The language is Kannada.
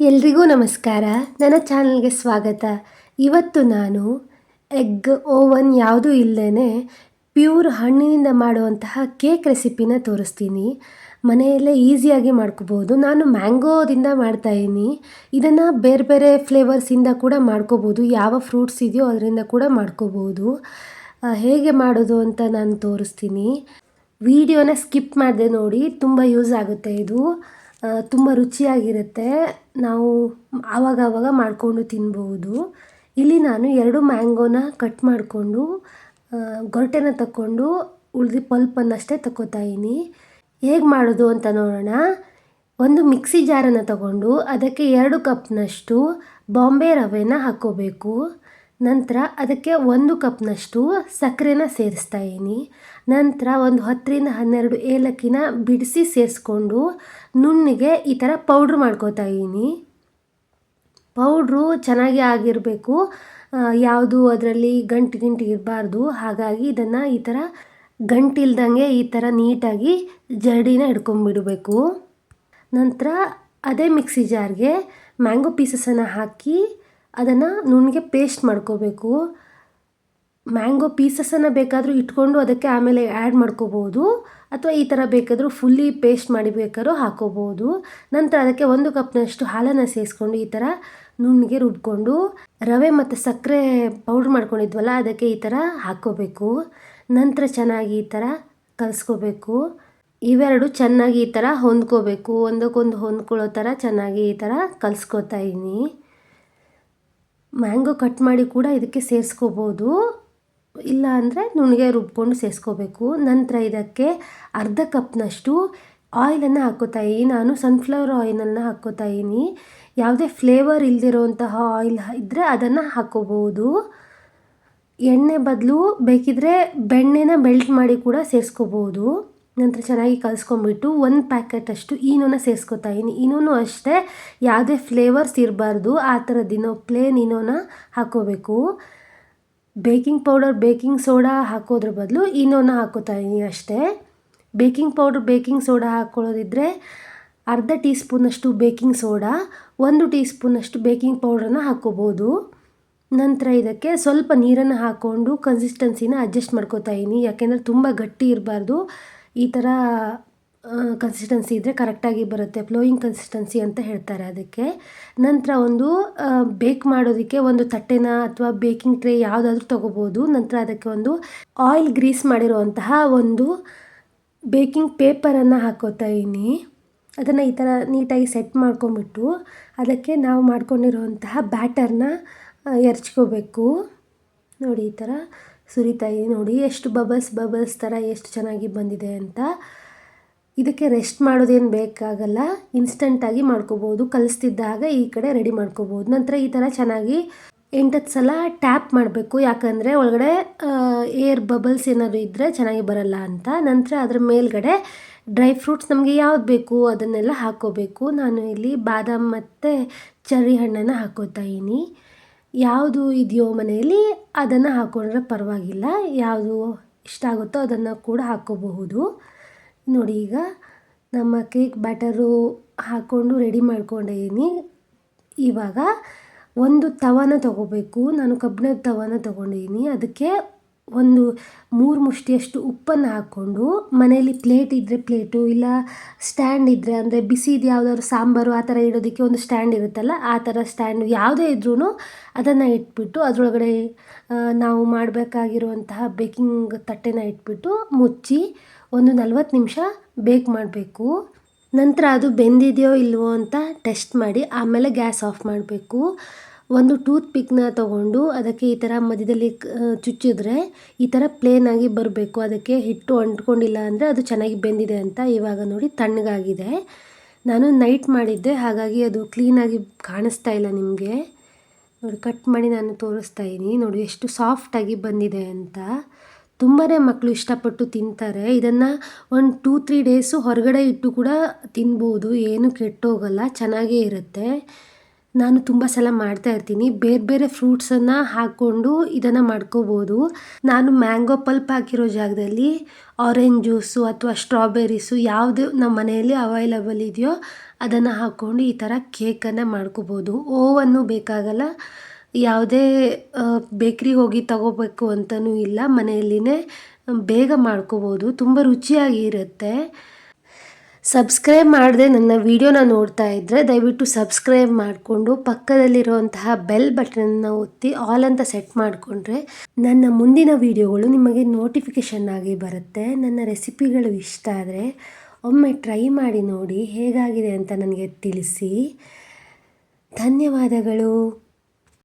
ಎಲ್ರಿಗೂ ನಮಸ್ಕಾರ. ನನ್ನ ಚಾನಲ್ಗೆ ಸ್ವಾಗತ. ಇವತ್ತು ನಾನು ಎಗ್ ಓವನ್ ಯಾವುದೂ ಇಲ್ಲದೇ ಪ್ಯೂರ್ ಹಣ್ಣಿನಿಂದ ಮಾಡುವಂತಹ ಕೇಕ್ ರೆಸಿಪಿನ ತೋರಿಸ್ತೀನಿ. ಮನೆಯಲ್ಲೇ ಈಸಿಯಾಗಿ ಮಾಡ್ಕೋಬೋದು. ನಾನು ಮ್ಯಾಂಗೋದಿಂದ ಮಾಡ್ತಾಯಿದ್ದೀನಿ ಇದನ್ನು ಬೇರೆ ಬೇರೆ ಫ್ಲೇವರ್ಸಿಂದ ಕೂಡ ಮಾಡ್ಕೋಬೋದು. ಯಾವ ಫ್ರೂಟ್ಸ್ ಇದೆಯೋ ಅದರಿಂದ ಕೂಡ ಮಾಡ್ಕೋಬೋದು. ಹೇಗೆ ಮಾಡೋದು ಅಂತ ನಾನು ತೋರಿಸ್ತೀನಿ. ವಿಡಿಯೋನ ಸ್ಕಿಪ್ ಮಾಡಿದೆ ನೋಡಿ. ತುಂಬ ಯೂಸ್ ಆಗುತ್ತೆ ಇದು. ತುಂಬ ರುಚಿಯಾಗಿರುತ್ತೆ. ನಾವು ಆವಾಗವಾಗ ಆವಾಗ ಮಾಡಿಕೊಂಡು ತಿನ್ಬೋದು. ಇಲ್ಲಿ ನಾನು ಎರಡು ಮ್ಯಾಂಗೋನ ಕಟ್ ಮಾಡಿಕೊಂಡು ಗೊರಟೆನ ತಗೊಂಡು ಉಳಿದು ಪಲ್ಪನ್ನಷ್ಟೇ ತಗೋತಾ ಇದ್ದೀನಿ. ಹೇಗೆ ಮಾಡೋದು ಅಂತ ನೋಡೋಣ. ಒಂದು ಮಿಕ್ಸಿ ಜಾರನ್ನು ತಗೊಂಡು ಅದಕ್ಕೆ ಎರಡು ಕಪ್ನಷ್ಟು ಬಾಂಬೆ ರವೆನ ಹಾಕ್ಕೋಬೇಕು. ನಂತರ ಅದಕ್ಕೆ ಒಂದು ಕಪ್ನಷ್ಟು ಸಕ್ಕರೆನ ಸೇರಿಸ್ತಾ ಇದ್ದೀನಿ. ನಂತರ ಒಂದು ಹತ್ತರಿಂದ ಹನ್ನೆರಡು ಏಲಕ್ಕಿನ ಬಿಡಿಸಿ ಸೇರಿಸ್ಕೊಂಡು ನುಣ್ಣಿಗೆ ಈ ಥರ ಪೌಡ್ರ್ ಮಾಡ್ಕೋತಾ ಇದ್ದೀನಿ. ಪೌಡ್ರು ಚೆನ್ನಾಗಿ ಆಗಿರಬೇಕು. ಯಾವುದು ಅದರಲ್ಲಿ ಗಂಟು ಗಿಂಟು ಇರಬಾರ್ದು. ಹಾಗಾಗಿ ಇದನ್ನು ಈ ಥರ ಗಂಟಿಲ್ದಂಗೆ ಈ ಥರ ನೀಟಾಗಿ ಜರಡಿನ ಹಿಡ್ಕೊಂಬಿಡಬೇಕು. ನಂತರ ಅದೇ ಮಿಕ್ಸಿ ಜಾರ್ಗೆ ಮ್ಯಾಂಗೋ ಪೀಸಸನ್ನು ಹಾಕಿ ಅದನ್ನು ನುಣ್ಣಗೆ ಪೇಸ್ಟ್ ಮಾಡ್ಕೋಬೇಕು. ಮ್ಯಾಂಗೋ ಪೀಸಸನ್ನು ಬೇಕಾದರೂ ಇಟ್ಕೊಂಡು ಅದಕ್ಕೆ ಆಮೇಲೆ ಆ್ಯಡ್ ಮಾಡ್ಕೋಬೋದು. ಅಥವಾ ಈ ಥರ ಬೇಕಾದರೂ ಫುಲ್ಲಿ ಪೇಸ್ಟ್ ಮಾಡಿ ಬೇಕಾದ್ರೂ ಹಾಕೋಬೋದು. ನಂತರ ಅದಕ್ಕೆ ಒಂದು ಕಪ್ನಷ್ಟು ಹಾಲನ್ನು ಸೇರಿಸ್ಕೊಂಡು ಈ ಥರ ನುಣ್ಣಗೆ ರುಬ್ಕೊಂಡು ರವೆ ಮತ್ತು ಸಕ್ಕರೆ ಪೌಡ್ರ್ ಮಾಡ್ಕೊಂಡಿದ್ವಲ್ಲ ಅದಕ್ಕೆ ಈ ಥರ ಹಾಕ್ಕೋಬೇಕು ನಂತರ ಚೆನ್ನಾಗಿ ಈ ಥರ ಕಲಿಸ್ಕೋಬೇಕು. ಇವೆರಡು ಚೆನ್ನಾಗಿ ಈ ಥರ ಹೊಂದ್ಕೋಬೇಕು. ಒಂದಕ್ಕೊಂದು ಹೊಂದ್ಕೊಳ್ಳೋ ಥರ ಚೆನ್ನಾಗಿ ಈ ಥರ ಕಲಿಸ್ಕೋತಾ ಇದ್ದೀನಿ ಮ್ಯಾಂಗೋ ಕಟ್ ಮಾಡಿ ಕೂಡ ಇದಕ್ಕೆ ಸೇರಿಸ್ಕೋಬೋದು. ಇಲ್ಲ ಅಂದರೆ ನುಣ್ಣಗೆ ರುಬ್ಕೊಂಡು ಸೇರಿಸ್ಕೋಬೇಕು. ನಂತರ ಇದಕ್ಕೆ ಅರ್ಧ ಕಪ್ನಷ್ಟು ಆಯಿಲನ್ನು ಹಾಕ್ಕೋತಾ ಇದ್ದೀನಿ. ನಾನು ಸನ್ಫ್ಲವರ್ ಆಯಿಲನ್ನು ಹಾಕ್ಕೋತಾ ಇದ್ದೀನಿ. ಯಾವುದೇ ಫ್ಲೇವರ್ ಇಲ್ದಿರೋಂತಹ ಆಯಿಲ್ ಇದ್ದರೆ ಅದನ್ನು ಹಾಕ್ಕೋಬೋದು. ಎಣ್ಣೆ ಬದಲು ಬೇಕಿದ್ರೆ ಬೆಣ್ಣೆನ ಬೆಲ್ಟ್ ಮಾಡಿ ಕೂಡ ಸೇರಿಸ್ಕೋಬೋದು. ನಂತರ ಚೆನ್ನಾಗಿ ಕಲಿಸ್ಕೊಂಬಿಟ್ಟು ಒಂದು ಪ್ಯಾಕೆಟಷ್ಟು ಈನೋನ ಸೇರಿಸ್ಕೊತಾ ಇದ್ದೀನಿ ಇನೋನು ಅಷ್ಟೇ, ಯಾವುದೇ ಫ್ಲೇವರ್ಸ್ ಇರಬಾರ್ದು, ಆ ಥರದ್ದಿನೋ ಪ್ಲೇನ್ ಇನೋನ ಹಾಕ್ಕೋಬೇಕು. ಬೇಕಿಂಗ್ ಪೌಡರ್, ಬೇಕಿಂಗ್ ಸೋಡಾ ಹಾಕೋದ್ರ ಬದಲು ಇನೋನ ಹಾಕೋತಾ ಇದ್ದೀನಿ ಅಷ್ಟೇ. ಬೇಕಿಂಗ್ ಪೌಡರ್, ಬೇಕಿಂಗ್ ಸೋಡಾ ಹಾಕ್ಕೊಳ್ಳೋದಿದ್ರೆ ಅರ್ಧ ಟೀ ಸ್ಪೂನಷ್ಟು ಬೇಕಿಂಗ್ ಸೋಡಾ, ಒಂದು ಟೀ ಸ್ಪೂನಷ್ಟು ಬೇಕಿಂಗ್ ಪೌಡ್ರನ್ನ ಹಾಕ್ಕೋಬೋದು. ನಂತರ ಇದಕ್ಕೆ ಸ್ವಲ್ಪ ನೀರನ್ನು ಹಾಕ್ಕೊಂಡು ಕನ್ಸಿಸ್ಟೆನ್ಸಿನ ಅಡ್ಜಸ್ಟ್ ಮಾಡ್ಕೋತಾ ಇದ್ದೀನಿ ಯಾಕೆಂದರೆ ತುಂಬ ಗಟ್ಟಿ ಇರಬಾರ್ದು. ಈ ಥರ ಕನ್ಸಿಸ್ಟೆನ್ಸಿ ಇದ್ದರೆ ಕರೆಕ್ಟಾಗಿ ಬರುತ್ತೆ ಫ್ಲೋಯಿಂಗ್ ಕನ್ಸಿಸ್ಟೆನ್ಸಿ ಅಂತ ಹೇಳ್ತಾರೆ ಅದಕ್ಕೆ. ನಂತರ ಒಂದು ಬೇಕ್ ಮಾಡೋದಕ್ಕೆ ಒಂದು ತಟ್ಟೆನ ಅಥವಾ ಬೇಕಿಂಗ್ ಟ್ರೇ ಯಾವುದಾದ್ರೂ ತೊಗೋಬೋದು. ನಂತರ ಅದಕ್ಕೆ ಒಂದು ಆಯಿಲ್ ಗ್ರೀಸ್ ಮಾಡಿರುವಂತಹ ಒಂದು ಬೇಕಿಂಗ್ ಪೇಪರನ್ನು ಹಾಕೋತಾ ಇದ್ದೀನಿ. ಅದನ್ನು ಈ ಥರ ನೀಟಾಗಿ ಸೆಟ್ ಮಾಡ್ಕೊಂಬಿಟ್ಟು ಅದಕ್ಕೆ ನಾವು ಮಾಡ್ಕೊಂಡಿರುವಂತಹ ಬ್ಯಾಟರ್ನ ಎರ್ಚ್ಕೋಬೇಕು. ನೋಡಿ ಈ ಥರ ಸುರಿತಾ ಇದೆ ನೋಡಿ, ಎಷ್ಟು ಬಬಲ್ಸ್ ಬಬಲ್ಸ್ ಥರ ಎಷ್ಟು ಚೆನ್ನಾಗಿ ಬಂದಿದೆ ಅಂತ. ಇದಕ್ಕೆ ರೆಸ್ಟ್ ಮಾಡೋದೇನು ಬೇಕಾಗಲ್ಲ ಇನ್ಸ್ಟಂಟಾಗಿ ಮಾಡ್ಕೋಬೋದು. ಕಲಿಸ್ತಿದ್ದಾಗ ಈ ಕಡೆ ರೆಡಿ ಮಾಡ್ಕೋಬೋದು. ನಂತರ ಈ ಥರ ಚೆನ್ನಾಗಿ ಎಂಟತ್ತು ಸಲ ಟ್ಯಾಪ್ ಮಾಡಬೇಕು. ಯಾಕಂದರೆ ಒಳಗಡೆ ಏರ್ ಬಬಲ್ಸ್ ಏನಾದರೂ ಇದ್ದರೆ ಚೆನ್ನಾಗಿ ಬರಲ್ಲ ಅಂತ. ನಂತರ ಅದರ ಮೇಲ್ಗಡೆ ಡ್ರೈ ಫ್ರೂಟ್ಸ್ ನಮಗೆ ಯಾವ್ದು ಬೇಕು ಅದನ್ನೆಲ್ಲ ಹಾಕ್ಕೋಬೇಕು ನಾನು ಇಲ್ಲಿ ಬಾದಾಮ್ ಮತ್ತು ಚರ್ರಿ ಹಣ್ಣನ್ನು ಹಾಕ್ಕೋತಾ ಇದ್ದೀನಿ. ಯಾವುದು ಇದೆಯೋ ಮನೆಯಲ್ಲಿ, ಅದನ್ನು ಹಾಕ್ಕೊಂಡ್ರೆ ಪರವಾಗಿಲ್ಲ. ಯಾವುದು ಇಷ್ಟ ಆಗುತ್ತೋ ಅದನ್ನು ಕೂಡ ಹಾಕ್ಕೋಬಹುದು ನೋಡಿ ಈಗ ನಮ್ಮ ಕೇಕ್ ಬ್ಯಾಟರು ಹಾಕ್ಕೊಂಡು ರೆಡಿ ಮಾಡ್ಕೊಂಡಿದ್ದೀನಿ ಇವಾಗ ಒಂದು ತವನ ತಗೋಬೇಕು. ನಾನು ಕಬ್ಬಿಣದ ತವನ ತೊಗೊಂಡಿದ್ದೀನಿ ಅದಕ್ಕೆ ಒಂದು ಮೂರು ಮುಷ್ಟಿಯಷ್ಟು ಉಪ್ಪನ್ನು ಹಾಕ್ಕೊಂಡು ಮನೆಯಲ್ಲಿ ಪ್ಲೇಟ್ ಇದ್ದರೆ ಪ್ಲೇಟು ಇಲ್ಲ ಸ್ಟ್ಯಾಂಡ್ ಇದ್ದರೆ ಅಂದರೆ ಬಿಸಿದು ಯಾವುದಾದ್ರು ಸಾಂಬಾರು ಆ ಥರ ಇಡೋದಕ್ಕೆ ಒಂದು ಸ್ಟ್ಯಾಂಡ್ ಇರುತ್ತಲ್ಲ, ಆ ಥರ ಸ್ಟ್ಯಾಂಡ್ ಯಾವುದೇ ಇದ್ರೂ ಅದನ್ನು ಇಟ್ಬಿಟ್ಟು ಅದರೊಳಗಡೆ ನಾವು ಮಾಡಬೇಕಾಗಿರುವಂತಹ ಬೇಕಿಂಗ್ ತಟ್ಟೆನ ಇಟ್ಬಿಟ್ಟು ಮುಚ್ಚಿ ಒಂದು ನಲ್ವತ್ತು ನಿಮಿಷ ಬೇಕ್ ಮಾಡಬೇಕು. ನಂತರ ಅದು ಬೆಂದಿದೆಯೋ ಇಲ್ವೋ ಅಂತ ಟೆಸ್ಟ್ ಮಾಡಿ ಆಮೇಲೆ ಗ್ಯಾಸ್ ಆಫ್ ಮಾಡಬೇಕು. ಒಂದು ಟೂತ್ ಪಿಕ್ನ ತಗೊಂಡು ಅದಕ್ಕೆ ಈ ಥರ ಮಧ್ಯದಲ್ಲಿ ಚುಚ್ಚಿದ್ರೆ ಈ ಥರ ಪ್ಲೇನಾಗಿ ಬರಬೇಕು. ಅದಕ್ಕೆ ಹಿಟ್ಟು ಅಂಟ್ಕೊಂಡಿಲ್ಲ ಅಂದರೆ ಅದು ಚೆನ್ನಾಗಿ ಬೆಂದಿದೆ ಅಂತ ಇವಾಗ ನೋಡಿ ತಣ್ಣಗಾಗಿದೆ. ನಾನು ನೈಟ್ ಮಾಡಿದ್ದೆ, ಹಾಗಾಗಿ ಅದು ಕ್ಲೀನಾಗಿ ಕಾಣಿಸ್ತಾ ಇಲ್ಲ ನಿಮಗೆ. ನೋಡಿ ಕಟ್ ಮಾಡಿ ನಾನು ತೋರಿಸ್ತಾ ಇದ್ದೀನಿ ನೋಡಿ, ಎಷ್ಟು ಸಾಫ್ಟಾಗಿ ಬಂದಿದೆ ಅಂತ. ತುಂಬಾ ಮಕ್ಕಳು ಇಷ್ಟಪಟ್ಟು ತಿಂತಾರೆ. ಇದನ್ನು ಒಂದು ಟೂ ತ್ರೀ ಡೇಸು ಹೊರಗಡೆ ಇಟ್ಟು ಕೂಡ ತಿನ್ಬೋದು. ಏನು ಕೆಟ್ಟೋಗಲ್ಲ, ಚೆನ್ನಾಗೇ ಇರುತ್ತೆ. ನಾನು ತುಂಬ ಸಲ ಮಾಡ್ತಾ ಇರ್ತೀನಿ. ಬೇರೆ ಬೇರೆ ಫ್ರೂಟ್ಸನ್ನು ಹಾಕ್ಕೊಂಡು ಇದನ್ನು ಮಾಡ್ಕೋಬೋದು. ನಾನು ಮ್ಯಾಂಗೋ ಪಲ್ಪ್ ಹಾಕಿರೋ ಜಾಗದಲ್ಲಿ ಆರೆಂಜ್ ಜ್ಯೂಸು ಅಥವಾ ಸ್ಟ್ರಾಬೆರೀಸು ಯಾವುದು ನಮ್ಮ ಮನೆಯಲ್ಲಿ ಅವೈಲಬಲ್ ಇದೆಯೋ ಅದನ್ನು ಹಾಕ್ಕೊಂಡು ಈ ಥರ ಕೇಕನ್ನು ಮಾಡ್ಕೋಬೋದು. ಓವನ್ನು ಬೇಕಾಗಲ್ಲ. ಯಾವುದೇ ಬೇಕ್ರಿಗೆ ಹೋಗಿ ತಗೋಬೇಕು ಅಂತಲೂ ಇಲ್ಲ. ಮನೆಯಲ್ಲಿನೇ ಬೇಗ ಮಾಡ್ಕೋಬೋದು. ತುಂಬ ರುಚಿಯಾಗಿ ಇರುತ್ತೆ. ಸಬ್ಸ್ಕ್ರೈಬ್ ಮಾಡದೆ ನನ್ನ ವಿಡಿಯೋನ ನೋಡ್ತಾ ಇದ್ದರೆ ದಯವಿಟ್ಟು ಸಬ್ಸ್ಕ್ರೈಬ್ ಮಾಡಿಕೊಂಡು ಪಕ್ಕದಲ್ಲಿರುವಂತಹ ಬೆಲ್ ಬಟನನ್ನು ಒತ್ತಿ ಆಲ್ ಅಂತ ಸೆಟ್ ಮಾಡಿಕೊಂಡ್ರೆ ನನ್ನ ಮುಂದಿನ ವಿಡಿಯೋಗಳು ನಿಮಗೆ ನೋಟಿಫಿಕೇಷನ್ ಆಗಿ ಬರುತ್ತೆ. ನನ್ನ ರೆಸಿಪಿಗಳು ಇಷ್ಟ ಆದರೆ ಒಮ್ಮೆ ಟ್ರೈ ಮಾಡಿ ನೋಡಿ ಹೇಗಾಗಿದೆ ಅಂತ ನನಗೆ ತಿಳಿಸಿ. ಧನ್ಯವಾದಗಳು.